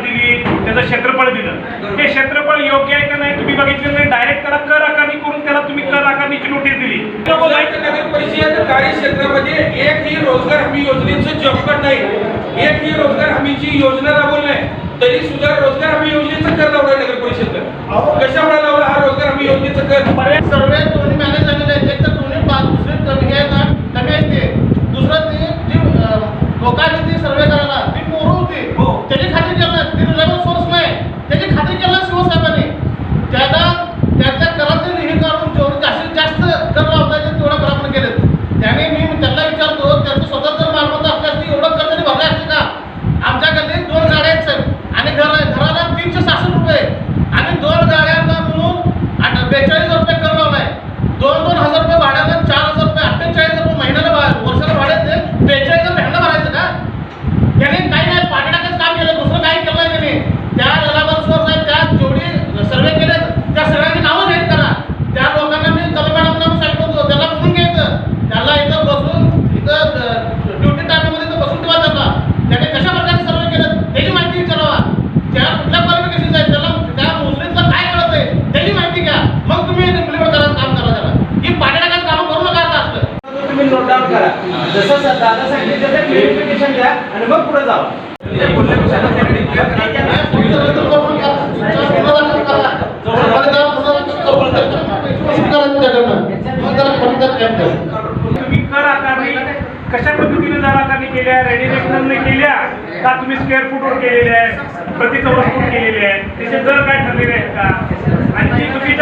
दिली त्याचं क्षेत्रफळ दिलं. हे क्षेत्रफळ योग्य आहे का नाही तुम्ही बघितलं नाही. डायरेक्ट त्याला कर आकारणी करून त्याला तुम्ही कर आकारणीची नोटीस दिली. नगर परिषद कार्यक्षेत्रामध्ये एक ही रोजगार हमी योजनेचं जॉबकट नाही. एक ही रोजगार हमीची योजना राबवली नाही. तरी सुद्धा रोजगार हमी योजनेचं कर लावला नगर परिषद कशामुळे लावला? हा रोजगार हमी योजनेचं कर. सर्वे मॅनेज எனவே डाऊन करा. जसं दादा सांगितलं त्याचं क्लिअरिफिकेशन द्या आणि मग पुढे जावा. कशा पद्धतीने दर आकारणी केल्या? रेडीमेटने केल्या? का तुम्ही स्क्वेअर फूटवर केलेले आहे प्रति चौरस फूट केलेले आहे त्याचे दर काय ठरलेले आहेत का?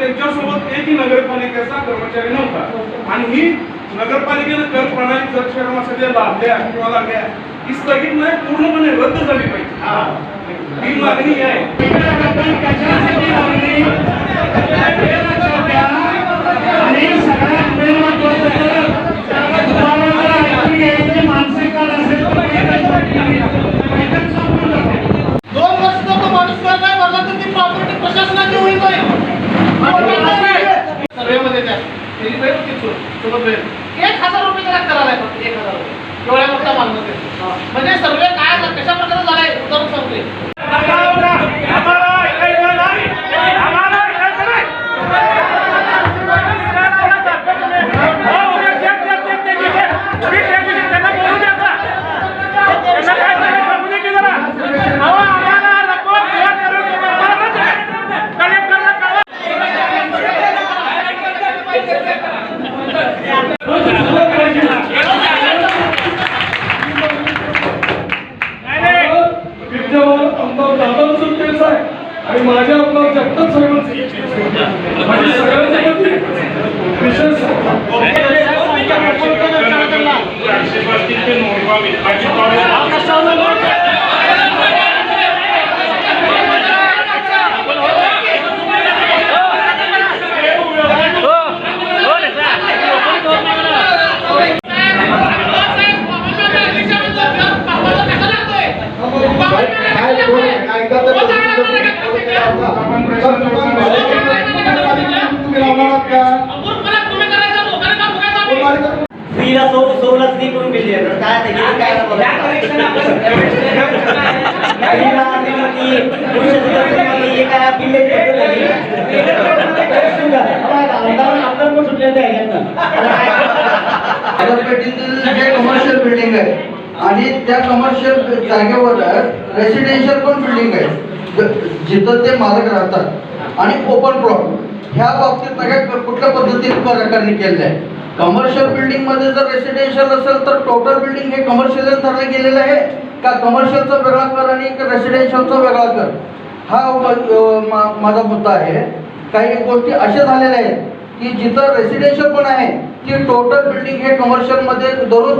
त्यांच्यासोबत एकही नगरपालिकेचा कर्मचारी नव्हता. आणि ही नगरपालिकेनं कर प्रणाली जर शहरासाठी लाभल्या किंवा लागल्या ही स्थगित नाही पूर्णपणे रद्द झाली पाहिजे. ही. मागणी आहे. रुपये. एक हजार रुपये त्याला करार आहे फक्त एक हजार रुपये. एवढ्या मोठ्या मागणं म्हणजे सर्वे काय कशा प्रकारे झालाय उदाहरण सांगते कमर्शियल बिल्डिंग आहे. आणि त्या कमर्शियल जागेवर रेसिडेन्शियल पण बिल्डिंग आहे. जिथं ते मालक राहतात. आणि ओपन प्लॉट ह्या बाबतीत कुठल्या पद्धतीने प्रकारने केलेल्या आहे कमर्शियल बिल्डिंगमध्ये जर रेसिडेन्शियल असेल तर टोटल बिल्डिंग हे कमर्शियल ठरलं गेलेलं आहे. का कमर्शियलचा वेगळा कर आणि रेसिडेन्शियलचा वेगळा कर? हा मा- माझा मुद्दा आहे. काही गोष्टी अशा झालेल्या आहेत की जिथं रेसिडेन्शियल पण आहे की टोटल बिल्डिंग हे कमर्शियलमध्ये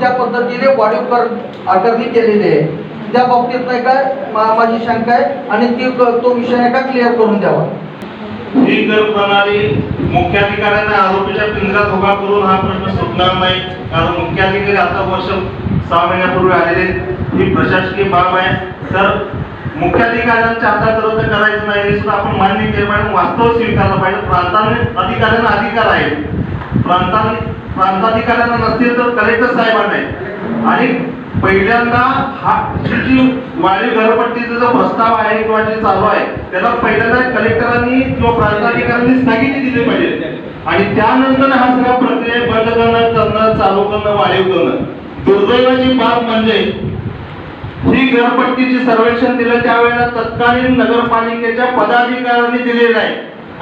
त्या पद्धतीने वाढीव कर आकारणी केलेली आहे. त्या बाबतीत नाही काय मा- माझी शंका आहे आणि ती तो विषय आहे का क्लिअर करून द्यावा? ही कर प्रणाली मुख्याधिकाऱ्यांना आरोपीच्या पिंजरात उभा करून हा प्रश्न सुटणार नाही कारण मुख्याधिकारी आता वर्ष सहा महिन्यापूर्वी आलेले ही प्रशासकीय बाब आहे. तर मुख्याधिकाऱ्यांच्या हातात रद्द करायचं नाही हे सुद्धा आपण मान्य केलं पाहिजे. वास्तव स्वीकारलं पाहिजे. प्रांताने अधिकाऱ्यांना अधिकार आहे प्रांताने प्रांताधिकाऱ्यांना नसतील तर कलेक्टर साहेबांना आणि पहिल्यांदा हा जी जी घरपट्टीचा जो प्रस्ताव आहे किंवा जे चालू आहे त्याला पहिल्यांदा कलेक्टरांनी किंवा प्रांताधिकाऱ्यांनी स्थगिती दिली पाहिजे. आणि त्यानंतर हा सगळा प्रक्रिया बंद करणं करणं चालू करणं वाळीव करणं. दुर्दैवाची बाब म्हणजे ही घरपट्टीची सर्वेक्षण दिलं त्यावेळेला तत्कालीन नगरपालिकेच्या पदाधिकाऱ्यांनी दिलेलं आहे.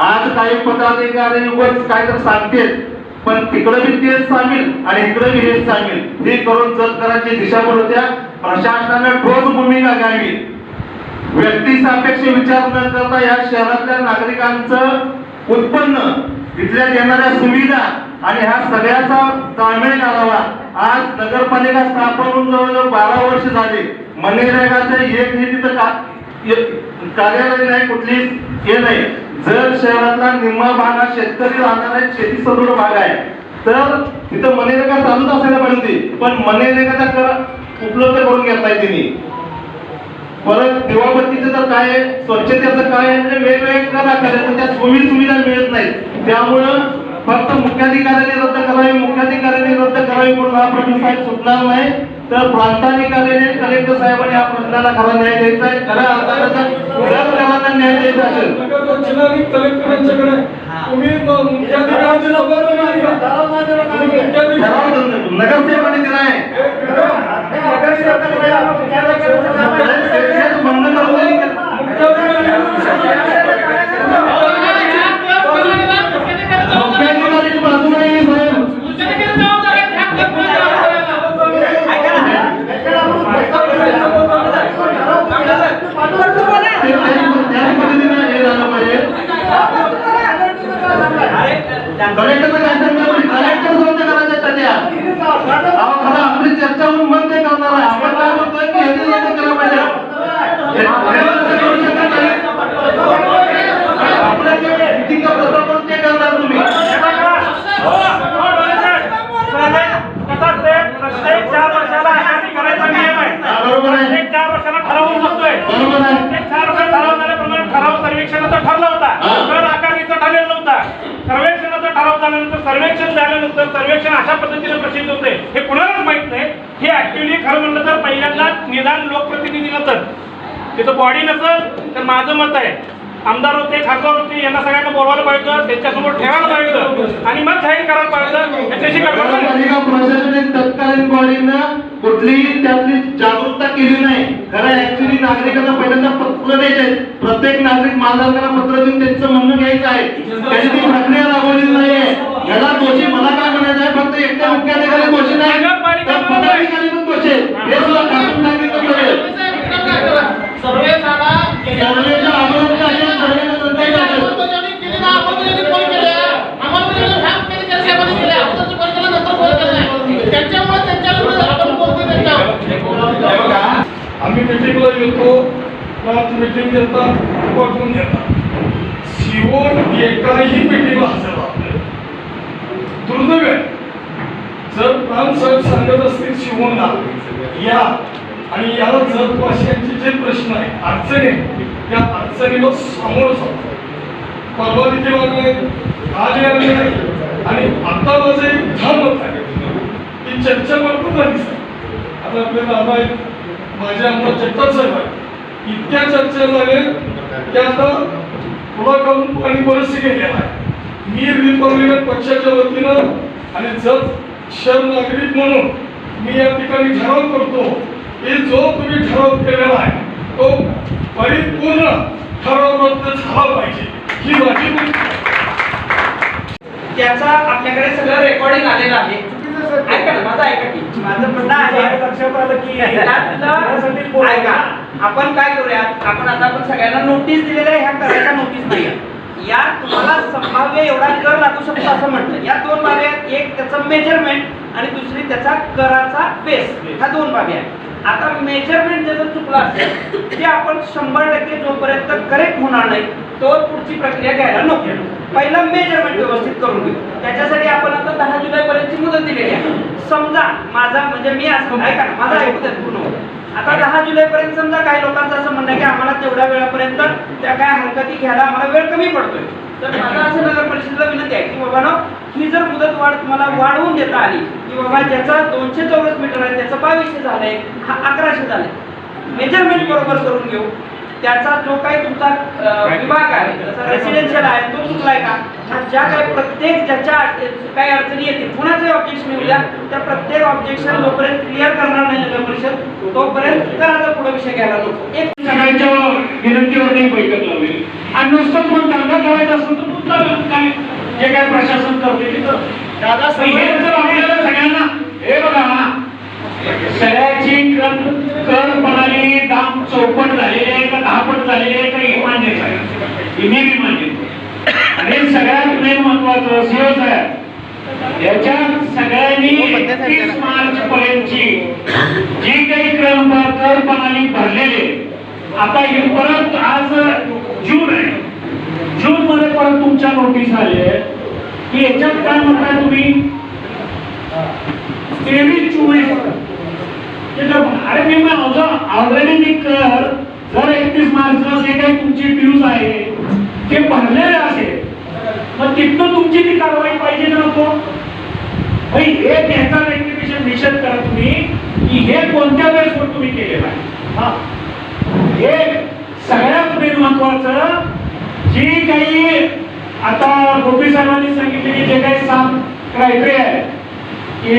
आज काही पदाधिकारी उगाच काय तर सांगतेत पण तिकडे बी तेच सामील आणि इकडे बी हेच सामील. हे करून जत दिशाभूल होत्या प्रशासनानं ठोस भूमिका घ्यावी. व्यक्ती सापेक्ष विचार न करता या शहरातल्या नागरिकांचं उत्पन्न तिथल्या येणाऱ्या सुविधा आणि ह्या सगळ्याचा ताळमेळ घालावा आज नगरपालिका स्थापन होऊन जवळजवळ बारा वर्ष झाले. मनरेगाचं एक हे तिथं का कार्यालय नाही कुठली हे नाही. जर शहरातला निम्मा भाग हा शेतकरी राहणार आहे शेती सदृढ भाग आहे तर तिथं मनरेगा चालूच असायला पाहिजे पण मनरेगाचा कर उपलब्ध करून घेत नाही तिने. परत दिवाबत्तीचं तर काय आहे स्वच्छतेचं काय आहे म्हणजे वेगवेगळे कर पण त्या सोयी सुविधा मिळत नाहीत. त्यामुळं फक्त मुख्याधिकाऱ्यांनी रद्द करावी मुख्याधिकाऱ्यांनी रद्द करावी म्हणून हा प्रश्न साहेब सुटणार नाही. तर प्रांताधिकाऱ्याने कलेक्टर साहेबांनी या प्रश्नाला खरा न्याय द्यायचा आहे. खऱ्या जर करांना न्याय द्यायचा असेल. दक्षिणाधिक कलेक्टरांच्याकडे नगरसेवकांनी दिला आहे तेच बंद करून दिली का? मुख्याधिकाऱ्याची बाजू नाही आहे, साहेब ते त्या- त्या पद्धतीनं हे झालं पाहिजे कलेक्टरचं काय सांगणार कलेक्टर रद्द करायचं त्याच्या अहो खरं आपली चर्चा होऊन बंद नाही करणार आहे आपण काय म्हणतोय की हे रद्द करायला पाहिजे हे- हे रद्द करू शकत नाही. आपलं जे meeting चा प्रस्ताव करून ते करणार तुम्ही कसं असते प्रत्येक चार वर्षाला आकारणी करायचा नियम आहे हा, बरोबर आहे प्रत्येक चार वर्षाला ठराव होऊन बसतोय बरोबर आहे प्रत्येक चार वर्ष ठराव झाल्याप्रमाणे ठराव सर्वेक्षणाचा ठरला होता हा. कर आकारणीचा ठरलेला नव्हता सर्वेक्षणाचा ठराव झाल्यानंतर सर्वेक्षण झाल्यानंतर सर्वेक्षण अशा पद्धतीने प्रसिद्ध होते हे कुणालाच माहीत नाही. हे ऍक्च्युली खरं म्हणलं तर पहिल्यांदा निदान लोकप्रतिनिधी नसत तिथं बॉडी नसल तर माझं मत आहे. आमदार होते खासदार होते यांना सगळ्यांना बोलवायला पाहिजे त्यांच्यासमोर ठेवायला पाहिजे. आणि मग जाहीर करायला पाहिजे. याच्याशी गडबड नाही. नगरपालिका प्रशासनाने तत्कालीन बॉडीनं कुठलीही त्यातली जागरूकता केली नाही. खरं ऍक्च्युली नागरिकांना पहिल्यांदा पत्र द्यायचे प्रत्येक नागरिक मालधारकांना पत्र देऊन त्यांचं म्हणणं घ्यायचं आहे. त्यांनी ती प्रक्रिया राबवली नाहीये. याला दोषी मला काय म्हणायचं आहे? फक्त एकट्या मुख्याधिकारी दोषी नाही. तर पदाधिकारी पण दोषी. हे. सुद्धा सांगितलं सर्वे सर्वेच्या आहे, सर्वेच्या आम्ही मिटिंगला येतो. मिटिंग घेतात शिवून एकाही मिटिंगला. दुर्दैव आहे जर प्राण साहेब सांगत असतील शिवूनला या. आणि याला जगवासियांचे जे प्रश्न आहे अडचणी आहेत, त्या अडचणीला सामोरं जातो परवा तिथे आले आज आले नाही. आणि आता माझं एक ठाम मत आहे. ती चर्चा भरपूर झाली सर आता आपले दादा आहेत माझे आमदार जगताप साहेब आहेत. इतक्या चर्चा झाल्या त्या आता थोडा करून आणि बरचसे गेलेला आहे. मी रिपब्लिकन पक्षाच्या वतीनं आणि जर शहर नागरिक म्हणून मी या ठिकाणी ठराव करतो की जो तुम्ही ठराव केलेला आहे तो परिपूर्ण ठराव रद्द झाला पाहिजे. ही माझी. त्याचा आपल्याकडे सगळं रेकॉर्डिंग आलेलं आहे. ऐका ना माझं ऐका की. माझं म्हणणं आहे. लक्षात आलं की ऐका आपण काय करूया आपण आता आपण सगळ्यांना नोटीस दिलेल्या आहे, ह्या करायच्या नोटीस नाही यार तुम्हाला संभाव्य एवढा कर लागू शकतो असं म्हटलं. या दोन बाबी आहेत. एक त्याचं मेजरमेंट आणि दुसरी त्याचा कराचा बेस ह्या दोन बाबी आहेत. आता मेजरमेंट जर चुकलं असेल ते आपण शंभर टक्के जोपर्यंत करेक्ट होणार नाही तो पुढची प्रक्रिया घ्यायला नको. पहिला मेजरमेंट व्यवस्थित करून घेऊ. त्याच्यासाठी आपण आता दहा जुलै पर्यंतची मुदत दिलेली आहे. समजा माझा म्हणजे मी असं ऐका माझा ऐकू द्या पूर्ण होऊ. आता दहा जुलै पर्यंत समजा काही लोकांचं असं म्हणणं की आम्हाला तेवढ्या वेळापर्यंत त्या काय हरकती घ्यायला आम्हाला वेळ कमी पडतोय. तर माझं असं नगर परिषदेला विनंती आहे की बाबा ही जर मुदत वाढ तुम्हाला वाढवून देता आली की बाबा ज्याचा दोनशे चौरस मीटर आहे त्याचं बावीसशे झालंय हा अकराशे झालंय. मेजरमेंट बरोबर करून घेऊ. त्याचा जो काही तुमचा विभाग आहे जसा रेसिडेन्शियल आहे तो चुकलाय का? हा ज्या काही प्रत्येक ज्याच्या काही अडचणी येतील कुणाचे ऑब्जेक्शन येऊ द्या त्या प्रत्येक ऑब्जेक्शन जोपर्यंत क्लिअर करणार नाही नगर परिषद. तोपर्यंत कराचा पुढे विषय घ्यायला नको. एक सगळ्यांच्या विनंतीवर एक बैठक लावली. आणि नुसतं मग दंगा करायचा असेल तर तुमचं काय जे काय प्रशासन करते ते करते. दादा सगळ्यांना हे बघा सगळ्याची कर कर प्रणाली दाम चौपट झालेली आहे का दहापट झालेली आहे का इमान्य इमे विमान्य आणि सगळ्यात मेन महत्वाचं सीओ साहेब याच्यात सगळ्यांनी तीस मार्च पर्यंतची जी काही क्रम कर प्रणाली भरलेली आता ही परत आज जून आहे. जून मध्ये परत तुमच्या नोटीस आली आहे की याच्यात काय म्हणताय तुम्ही? तेवीस चोवीस अरे मी ऑलरेडी मी कर. जर एकतीस मार्चला जे काही तुमची ड्यूज आहे ते भरलेले असेल. मग तिथनं तुमची ती कारवाई पाहिजे ना नको भाई एक ह्याचा रेक्टिफिकेशन निषेध करा तुम्ही की हे कोणत्या वेळेसवर तुम्ही केलेलं आहे हा. हे सगळ्यात मेन महत्वाचं जी काही आता गोपी साहेबांनी सांगितलेली जे काही सात क्रायटेरिया आहे की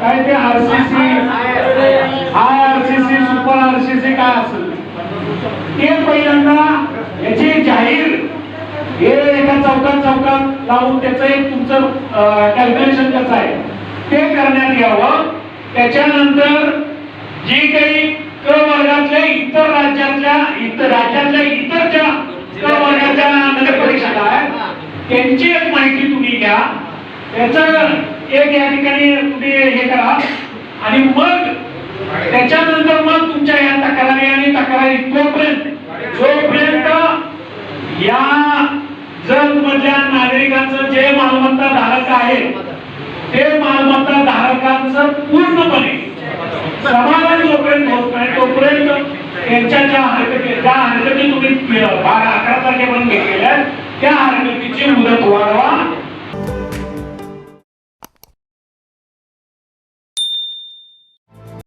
काय ते RCC I RCC super RCC काय असेल? ते पहिल्यांदा याची जाहीर हे एका चौकात चौकात लावून त्याचं एक तुमचं कॅल्क्युलेशन कसं आहे? ते करण्यात यावं. त्याच्यानंतर जी काही क वर्गातल्या इतर राज्यातल्या इतर राज्यातल्या इतर ज्या क वर्गाच्या नगरपरिषदा आहेत त्यांची एक माहिती तुम्ही घ्या. त्याचं एक या ठिकाणी तुम्ही हे करा. आणि मग त्याच्यानंतर मग तुमच्या या तक्रारी आणि तक्रारी तोपर्यंत जोपर्यंत या जग मधल्या नागरिकांचं जे मालमत्ता धारक आहे ते मालमत्ता धारकांचं पूर्णपणे समाधान जोपर्यंत होत नाही तोपर्यंत त्यांच्या ज्या हरकती ज्या हरकती तुम्ही बारा अकरा तारखेपर्यंत घेतलेल्या त्या हरकतीची मुदत वाढवा.